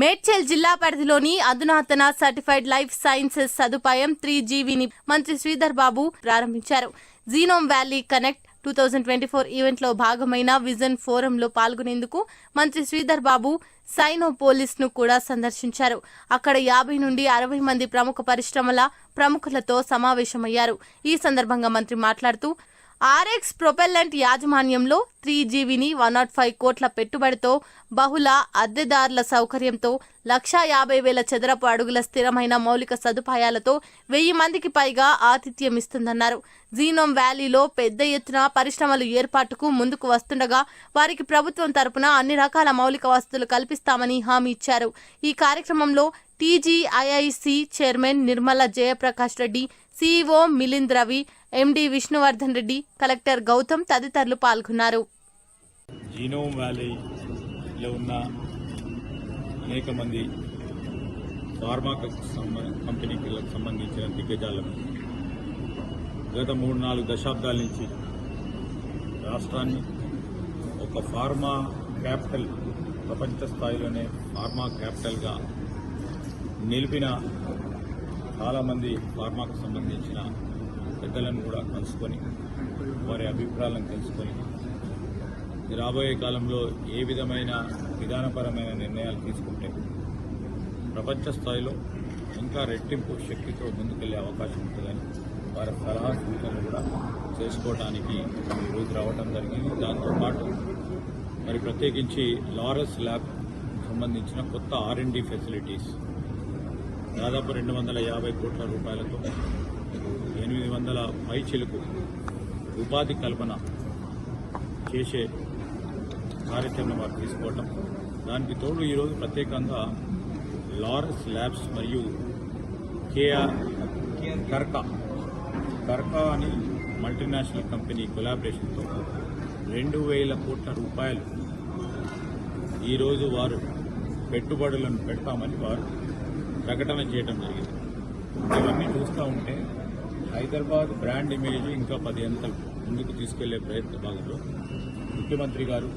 మేడ్చల్ జిల్లా పరిధిలోని అధునాతన సర్టిఫైడ్ లైఫ్ సైన్సెస్ సదుపాయం త్రీ జీవీని మంత్రి శ్రీధర్ బాబు ప్రారంభించారు. Genome valley connect two thousand twenty four ఈవెంట్లో భాగమైన విజన్ ఫోరంలో పాల్గొనేందుకు మంత్రి శ్రీధర్ బాబు సైనోపోలిస్ను కూడా సందర్శించారు. అక్కడ యాభై నుండి అరవై మంది ప్రముఖ పరిశ్రమల ప్రముఖులతో సమావేశమయ్యారు. ఈ సందర్భంగా మంత్రి మాట్లాడుతూ ఆర్ఎక్స్ ప్రొపెల్లెంట్ యాజమాన్యంలో త్రీ జీబీని వన్ నాట్ ఫైవ్ కోట్ల పెట్టుబడితో బహుళ అద్దెదారుల సౌకర్యంతో లక్షా యాభై వేల చదరపు అడుగుల స్థిరమైన మౌలిక సదుపాయాలతో వెయ్యి మందికి పైగా ఆతిథ్యం ఇస్తుందన్నారు జీనోమ్ వ్యాలీలో పెద్ద ఎత్తున పరిశ్రమలు ఏర్పాటుకు ముందుకు వస్తుండగా వారికి ప్రభుత్వం తరపున అన్ని రకాల మౌలిక వసతులు కల్పిస్తామని హామీ ఇచ్చారు. ఈ కార్యక్రమంలో TGIIC chairman Nirmala Jayaprakash Reddy CEO Milind Ravi MD Vishnuvardhan Reddy collector Gautam తదితరులు పాల్గొన్నారు. జీనోమ్ వ్యాలీలో ఉన్న అనేక మంది ఫార్మా కంపెనీకి సంబంధించిన దిగ్గజాలను గత మూడు నాలుగు దశాబ్దాల నుంచి రాష్ట్రాన్ని ఒక ఫార్మా క్యాపిటల్ ప్రపంచ స్థాయిలోనే ఫార్మా క్యాపిటల్గా నిలిపిన చాలామంది ఫార్మాకు సంబంధించిన పెద్దలను కూడా కలుసుకొని వారి అభిప్రాయాలను తెలుసుకొని రాబోయే కాలంలో ఏ విధమైన విధానపరమైన నిర్ణయాలు తీసుకుంటే ప్రపంచ స్థాయిలో ఇంకా రెట్టింపు శక్తితో ముందుకెళ్ళే అవకాశం ఉంటుందని వారి సలహా సూచనలు కూడా చేసుకోవడానికి ఈరోజు రావడం జరిగింది. దాంతోపాటు మరి ప్రత్యేకించి లారస్ ల్యాబ్ సంబంధించిన కొత్త ఆర్ఎండి డి ఫెసిలిటీస్ దాదాపు రెండు వందల యాభై కోట్ల రూపాయలతో ఎనిమిది వందల పైచిలకు ఉపాధి కల్పన చేసే కార్యక్రమం వారు తీసుకోవటం. దానికి తోడు ఈరోజు ప్రత్యేకంగా లారస్ ల్యాబ్స్ మరియు కేఆర్ కర్కా కర్కా అని మల్టీనేషనల్ కంపెనీ కొలాబరేషన్తో రెండు వేల కోట్ల రూపాయలు ఈరోజు వారు పెట్టుబడులను పెడతామని వారు ప్రకటన చేయడం జరిగింది. ఇవన్నీ చూస్తూ ఉంటే హైదరాబాద్ బ్రాండ్ ఇమేజ్ ఇంకా పది అంతలు ముందుకు తీసుకెళ్ళే ప్రయత్న భాగంలో ముఖ్యమంత్రి గారు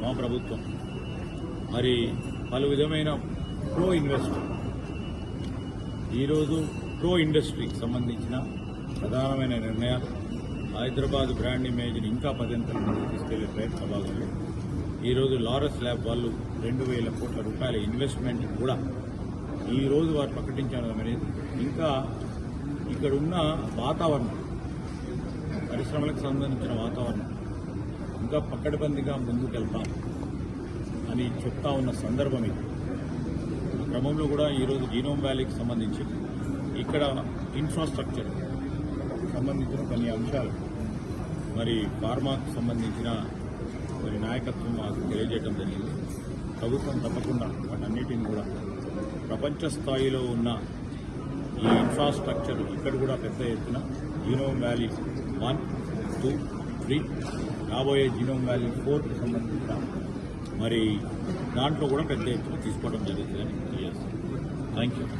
మా ప్రభుత్వం మరి పలు విధమైన ప్రో ఇన్వెస్ట్ ఈరోజు ప్రో ఇండస్ట్రీకి సంబంధించిన ప్రధానమైన నిర్ణయం హైదరాబాద్ బ్రాండ్ ఇమేజ్ని ఇంకా పదింతల ముందుకు తీసుకెళ్ళే ప్రయత్న భాగంలో ఈరోజు లారస్ ల్యాబ్ వాళ్ళు రెండు వేల కోట్ల రూపాయల ఇన్వెస్ట్మెంట్ కూడా ఈరోజు వారు ప్రకటించడం అనేది ఇంకా ఇక్కడ ఉన్న వాతావరణం పరిశ్రమలకు సంబంధించిన వాతావరణం ఇంకా పక్కడబందిగా ముందుకెళ్తాం అని చెప్తా ఉన్న సందర్భం ఇది. క్రమంలో కూడా ఈరోజు జీనోమ్ వ్యాలీకి సంబంధించి ఇక్కడ ఇన్ఫ్రాస్ట్రక్చర్ సంబంధించిన కొన్ని అంశాలు. మరి ఫార్మాకు సంబంధించిన మరి నాయకత్వం మాకు తెలియజేయడం జరిగింది. ప్రభుత్వం తప్పకుండా వాటన్నిటిని కూడా ప్రపంచ స్థాయిలో ఉన్న ఈ ఇన్ఫ్రాస్ట్రక్చర్ ఇక్కడ కూడా పెద్ద ఎత్తున genome valley one two three రాబోయే జీనోమ్ వ్యాలీ ఫోర్కి సంబంధించిన మరి దాంట్లో కూడా పెద్ద ఎత్తున తీసుకోవడం జరుగుతుందని తెలియజేస్తాను థ్యాంక్ యూ